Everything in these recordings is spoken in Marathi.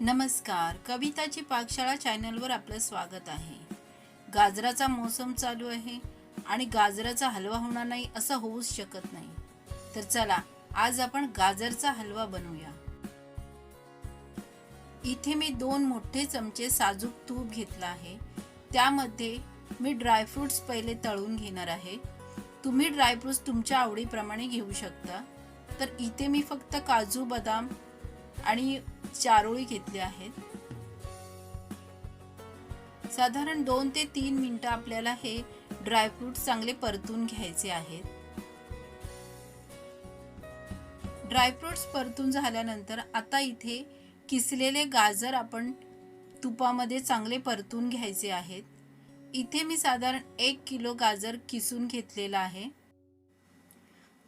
नमस्कार. कविताची पाकशाळा चॅनलवर आपलं स्वागत आहे. गाजराचा मोसम चालू आहे आणि गाजराचा हलवा होणार नाही असं होऊच शकत नाही. तर चला आज आपण गाजरचा हलवा बनवूया. इथे मी दोन मोठे चमचे साजूक तूप घेतला आहे. त्यामध्ये मी ड्रायफ्रुट्स पहिले तळून घेणार आहे. तुम्ही ड्रायफ्रुट्स तुमच्या आवडीप्रमाणे घेऊ शकता. तर इथे मी फक्त काजू बदाम आणि चारोळी घेतले आहेत. साधारण दोन ते तीन मिनिटं आपल्याला हे ड्रायफ्रूट चांगले परतून घ्यायचे आहेत. ड्रायफ्रुट्स परतून झाल्यानंतर आता इथे किसलेले गाजर आपण तुपामध्ये चांगले परतून घ्यायचे आहेत. इथे मी साधारण एक किलो गाजर किसून घेतलेला आहे.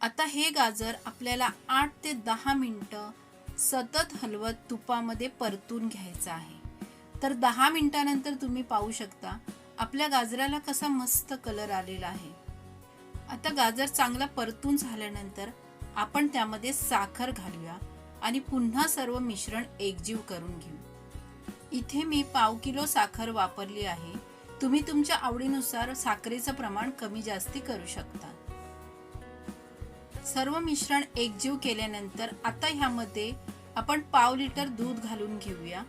आता हे गाजर आपल्याला आठ ते दहा मिनटं सतत हलवत तुपामध्ये परतून घ्यायचा आहे. तर दहा मिनिटानंतर तुम्ही पाहू शकता आपल्या गाजराला कसा मस्त कलर आलेला आहे. आता गाजर चांगला परतून झाल्यानंतर आपण त्यामध्ये साखर घालूया आणि पुन्हा सर्व मिश्रण एकजीव करून घेऊ. इथे मी पाव किलो साखर वापरली आहे. तुम्ही तुमच्या आवडीनुसार साखरेचं प्रमाण कमी जास्ती करू शकता. सर्व मिश्रण एकजीव केल्यानंतर आता ह्यामध्ये आपण पाव लिटर दूध घालून घेऊया.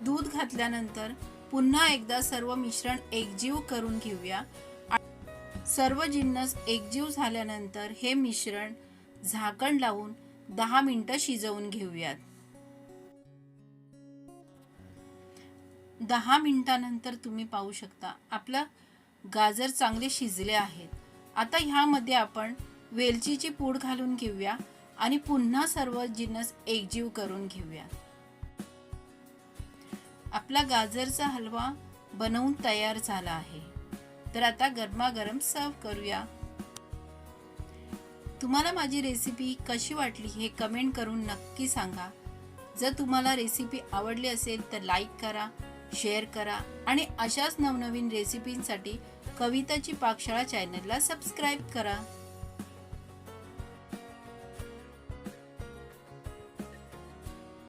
दूध घातल्यानंतर पुन्हा एकदा सर्व मिश्रण एकजीव करून घेऊया. सर्व जिन्नस एकजीव झाल्यानंतर हे मिश्रण झाकण लावून दहा मिनिटं शिजवून घेऊयात. दहा मिनिटानंतर तुम्ही पाहू शकता आपलं गाजर चांगले शिजले आहेत. आता ह्यामध्ये आपण वेलचीची पूड घालून घेऊया. आणि पुन्हा सर्व जिनस एकजीव करून घेऊया. आपला गाजरचा हलवा बनवून तयार झाला आहे. तर आता गरमागरम सर्व करूया. तुम्हाला माझी रेसिपी कशी वाटली हे कमेंट करून नक्की सांगा. जर तुम्हाला रेसिपी आवडली असेल तर लाईक करा शेअर करा आणि अशाच नवनवीन रेसिपींसाठी कविताची पाकशाळा चॅनलला सबस्क्राईब करा.